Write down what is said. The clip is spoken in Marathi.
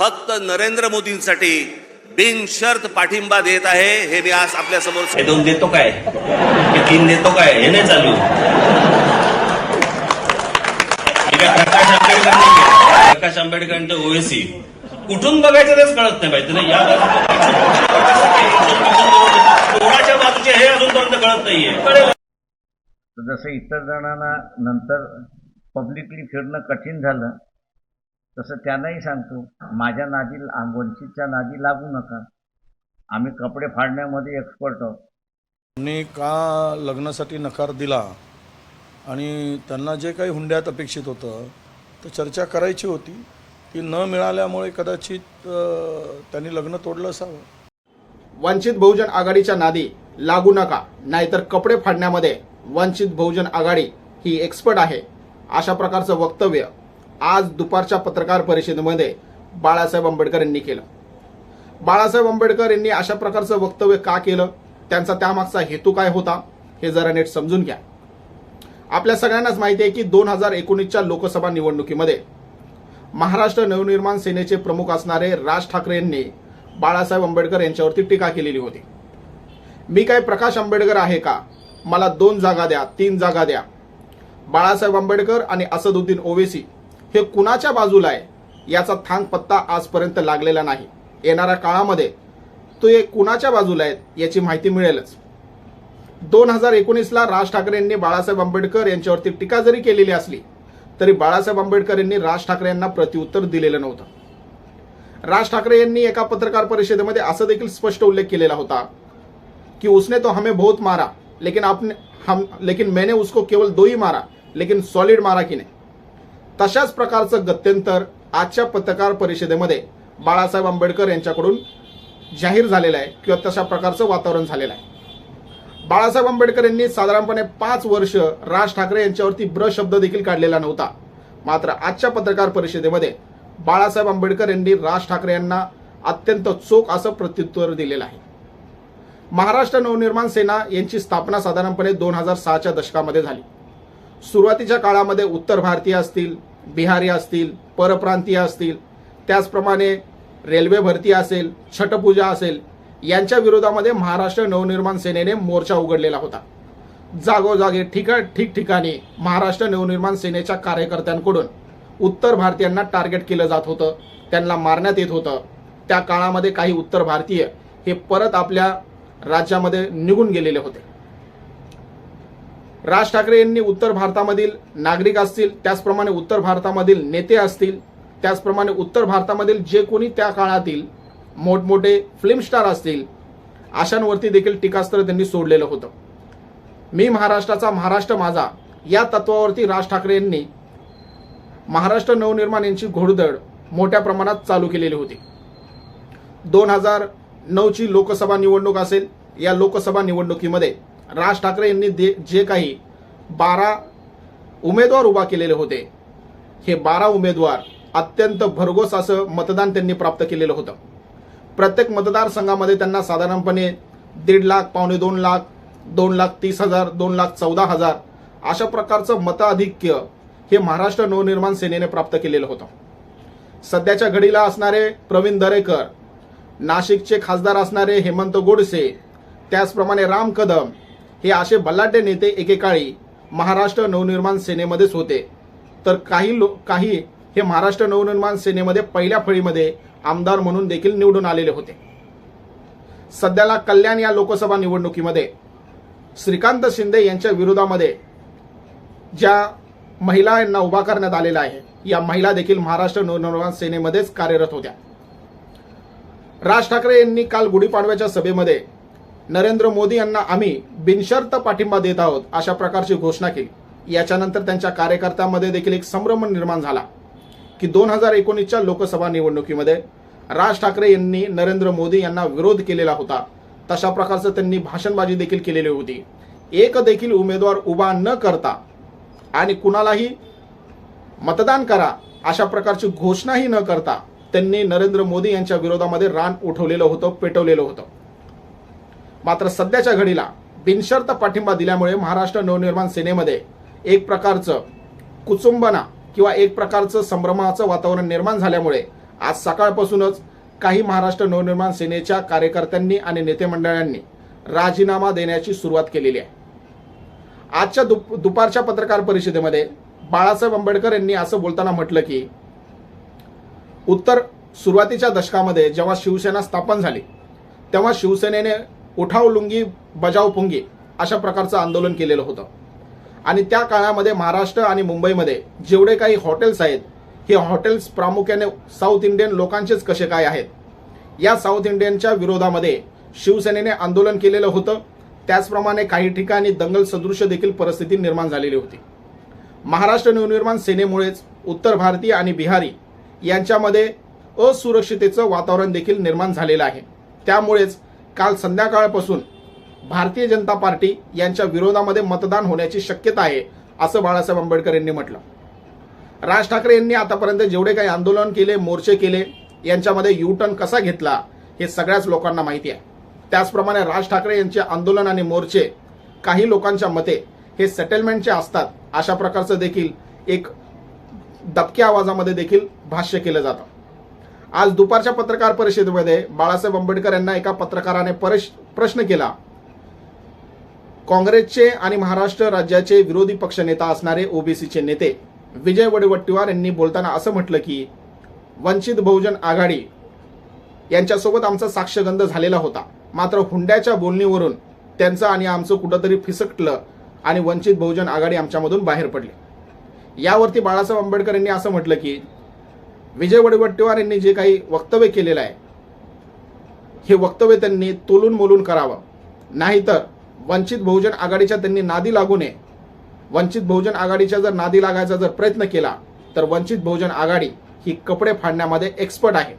फक्त नरेंद्र मोदींसाठी बिनशर्त पाठिंबा देत आहे हे मी आज आपल्यासमोर हे दोन देतो काय? हे तीन देतो काय? हे नाही चालू. प्रकाश आंबेडकर प्रकाश आंबेडकरांचं ओएसी कुठून बघायचं तेच कळत नाही माहिती नाही या कोणाच्या बाजूचे हे अजूनपर्यंत कळत नाहीये. जसं इतर जणांना नंतर पब्लिकली फिरणं कठीण झालं तसं त्यांनाही सांगतो माझ्या नादी वंचितच्या नादी लागू नका. आम्ही कपडे फाडण्यामध्ये एक्सपर्ट आहोत. त्यांनी का लग्नासाठी नकार दिला आणि त्यांना जे काही हुंड्यात अपेक्षित होतं तर चर्चा करायची होती ती न मिळाल्यामुळे कदाचित त्यांनी लग्न तोडलं असावं. वंचित बहुजन आघाडीच्या नादी लागू नका नाहीतर कपडे फाडण्यामध्ये वंचित बहुजन आघाडी ही एक्सपर्ट आहे अशा प्रकारचं वक्तव्य आज दुपारच्या पत्रकार परिषदेमध्ये बाळासाहेब आंबेडकर यांनी केलं. बाळासाहेब आंबेडकर यांनी अशा प्रकारचं वक्तव्य का केलं? त्यांचा त्यामागचा हेतू काय होता? हे जरा नीट समजून घ्या. आपल्या सगळ्यांनाच माहिती आहे की दोन हजार एकोणीसच्या लोकसभा निवडणुकीमध्ये महाराष्ट्र नवनिर्माण सेनेचे प्रमुख असणारे राज ठाकरे यांनी बाळासाहेब आंबेडकर यांच्यावरती टीका केलेली होती. मी काय प्रकाश आंबेडकर आहे का? मला दोन जागा द्या तीन जागा द्या. बाळासाहेब आंबेडकर आणि असदुद्दीन ओवेसी हे कुणाच्या बाजूला आहे? याचा थांग पत्ता आजपर्यंत लागलेला नाही. येणाऱ्या काळामध्ये तो हे कुणाच्या बाजूला आहेत याची माहिती मिळेलच. दोन हजार एकोणीसला राज ठाकरे यांनी बाळासाहेब आंबेडकर यांच्यावरती टीका जरी केलेली असली तरी बाळासाहेब आंबेडकर यांनी राज ठाकरे यांना प्रत्युत्तर दिलेलं नव्हतं. राज ठाकरे यांनी एका पत्रकार परिषदेमध्ये असं देखील स्पष्ट उल्लेख केलेला होता कि उसने तो हमें बहुत मारा लेकिन आपने हम लेकिन मैंने उसको केवल दो ही मारा लेकिन सॉलिड मारा की नाही. तशाच प्रकारचं गत्यंतर आजच्या पत्रकार परिषदेमध्ये बाळासाहेब आंबेडकर यांच्याकडून जाहीर झालेलं आहे किंवा तशा प्रकारचं वातावरण झालेलं आहे. बाळासाहेब आंबेडकर यांनी साधारणपणे पाच वर्ष राज ठाकरे यांच्यावरती ब्र शब्द देखील काढलेला नव्हता. मात्र आजच्या पत्रकार परिषदेमध्ये बाळासाहेब आंबेडकर यांनी राज ठाकरे यांना अत्यंत चोख असं प्रत्युत्तर दिलेलं आहे. महाराष्ट्र नवनिर्माण सेना यांची स्थापना साधारणपणे दोन हजार सहाच्या दशकामध्ये झाली. सुरुवातीच्या काळामध्ये उत्तर भारतीय असतील बिहारी असतील परप्रांतीय असतील त्याचप्रमाणे रेल्वे भरती असेल छटपूजा असेल यांच्या विरोधामध्ये महाराष्ट्र नवनिर्माण सेनेने मोर्चा उघडलेला होता. जागोजागी ठिका ठिकठिकाणी महाराष्ट्र नवनिर्माण सेनेच्या कार्यकर्त्यांकडून उत्तर भारतीयांना टार्गेट केलं जात होतं. त्यांना मारण्यात येत होतं. त्या काळामध्ये काही उत्तर भारतीय हे परत आपल्या राज्यामध्ये निघून गेलेले होते. राज ठाकरे यांनी उत्तर भारतामधील नागरिक असतील त्याचप्रमाणे उत्तर भारतामधील नेते असतील त्याचप्रमाणे उत्तर भारतामधील जे कोणी त्या काळातील मोठमोठे फिल्म स्टार असतील अशांवरती देखील टीकास्त्र त्यांनी सोडलेलं होतं. मी महाराष्ट्राचा महाराष्ट्र माझा या तत्वावरती राज ठाकरे यांनी महाराष्ट्र नवनिर्माण यांची घोडदळ मोठ्या प्रमाणात चालू केलेली होती. दोन हजार नऊची लोकसभा निवडणूक असेल या लोकसभा निवडणुकीमध्ये राज ठाकरे यांनी दे जे काही बारा उमेदवार उभा केलेले होते हे बारा उमेदवार अत्यंत भरघोस असं मतदान त्यांनी प्राप्त केलेलं होतं. प्रत्येक मतदारसंघामध्ये त्यांना साधारणपणे दीड लाख पावणे दोन लाख दोन लाख तीस हजार दोन लाख चौदा हजार अशा प्रकारचं मताधिक्य हे महाराष्ट्र नवनिर्माण सेनेने प्राप्त केलेलं होतं. सध्याच्या घडीला असणारे प्रवीण दरेकर नाशिकचे खासदार असणारे हेमंत गोडसे त्याचप्रमाणे राम कदम हे असे बल्लाटे नेते एकेकाळी महाराष्ट्र नवनिर्माण सेनेमध्येच होते. तर काही लोक काही हे महाराष्ट्र नवनिर्माण सेनेमध्ये पहिल्या फळीमध्ये आमदार म्हणून देखील निवडून आलेले होते. सध्याला कल्याण या लोकसभा निवडणुकीमध्ये श्रीकांत शिंदे यांच्या विरोधामध्ये ज्या महिला यांना उभा करण्यात आलेला आहे या महिला देखील महाराष्ट्र नवनिर्माण सेनेमध्येच कार्यरत होत्या. राज ठाकरे यांनी काल गुढीपाडव्याच्या सभेमध्ये नरेंद्र मोदी यांना आम्ही बिनशर्त पाठिंबा देत आहोत अशा प्रकारची घोषणा केली. याच्यानंतर त्यांच्या कार्यकर्त्यांमध्ये देखील एक संभ्रम निर्माण झाला की दोन हजार एकोणीसच्या लोकसभा निवडणुकीमध्ये राज ठाकरे यांनी नरेंद्र मोदी यांना विरोध केलेला होता. तशा प्रकारचं त्यांनी भाषणबाजी देखील केलेली होती. एक देखील उमेदवार उभा न करता आणि कुणालाही मतदान करा अशा प्रकारची घोषणाही न करता त्यांनी नरेंद्र मोदी यांच्या विरोधामध्ये रान उठवलेलं होतं पेटवलेलं होतं. मात्र सध्याच्या घडीला बिनशर्त पाठिंबा दिल्यामुळे महाराष्ट्र नवनिर्माण सेनेमध्ये एक प्रकारचं कुचुंबना किंवा एक प्रकारचं संभ्रमाचं वातावरण निर्माण झाल्यामुळे आज सकाळपासूनच काही महाराष्ट्र नवनिर्माण सेनेच्या कार्यकर्त्यांनी आणि नेते मंडळांनी राजीनामा देण्याची सुरुवात केलेली आहे. आजच्या दुप दुपारच्या पत्रकार परिषदेमध्ये बाळासाहेब आंबेडकर यांनी असं बोलताना म्हटलं की उत्तर सुरुवातीच्या दशकामध्ये जेव्हा शिवसेना स्थापन झाली तेव्हा शिवसेनेने उठाव लुंगी बजाव पुंगी अशा प्रकारचं आंदोलन केलेलं होतं. आणि त्या काळामध्ये महाराष्ट्र आणि मुंबईमध्ये जेवढे काही हॉटेल्स आहेत हे हॉटेल्स प्रामुख्याने साऊथ इंडियन लोकांचेच कसे काय आहेत? या साऊथ इंडियनच्या विरोधामध्ये शिवसेनेने आंदोलन केलेलं होतं. त्याचप्रमाणे काही ठिकाणी दंगल सदृश देखील परिस्थिती निर्माण झालेली होती. महाराष्ट्र नवनिर्माण सेनेमुळेच उत्तर भारतीय आणि बिहारी यांच्यामध्ये असुरक्षितेचं वातावरण देखील निर्माण झालेलं आहे. त्यामुळेच काल संध्याकाळपासून भारतीय जनता पार्टी यांच्या विरोधामध्ये मतदान होण्याची शक्यता आहे असं बाळासाहेब आंबेडकर यांनी म्हटलं. राज ठाकरे यांनी आतापर्यंत जेवढे काही आंदोलन केले मोर्चे केले यांच्यामध्ये यू टर्न कसा घेतला हे सगळ्याच लोकांना माहिती आहे. त्याचप्रमाणे राज ठाकरे यांचे आंदोलन आणि मोर्चे काही लोकांच्या मते हे सेटलमेंटचे असतात अशा प्रकारचं देखील एक दबक्या आवाजामध्ये देखील भाष्य केलं जातं. आज दुपारच्या पत्रकार परिषदेमध्ये बाळासाहेब आंबेडकर यांना एका पत्रकाराने परश- प्रश्न केला. काँग्रेसचे आणि महाराष्ट्र राज्याचे विरोधी पक्षनेता असणारे ओबीसीचे नेते विजय वडेवट्टीवार यांनी बोलताना असं म्हटलं की वंचित बहुजन आघाडी यांच्यासोबत आमचा साक्षगंध झालेला होता. मात्र हुंड्याच्या बोलणीवरून त्यांचं आणि आमचं कुठंतरी फिसकटलं आणि वंचित बहुजन आघाडी आमच्यामधून बाहेर पडली. यावरती बाळासाहेब आंबेडकर यांनी असं म्हटलं की विजय वडेवट्टीवार यांनी जे काही वक्तव्य केलेलं आहे हे वक्तव्य त्यांनी तोलून मोलून करावं. नाहीतर वंचित बहुजन आघाडीच्या त्यांनी नादी लागू नये. वंचित बहुजन आघाडीच्या जर नादी लागायचा जर प्रयत्न केला तर वंचित बहुजन आघाडी ही कपडे फाडण्यामध्ये एक्सपर्ट आहे.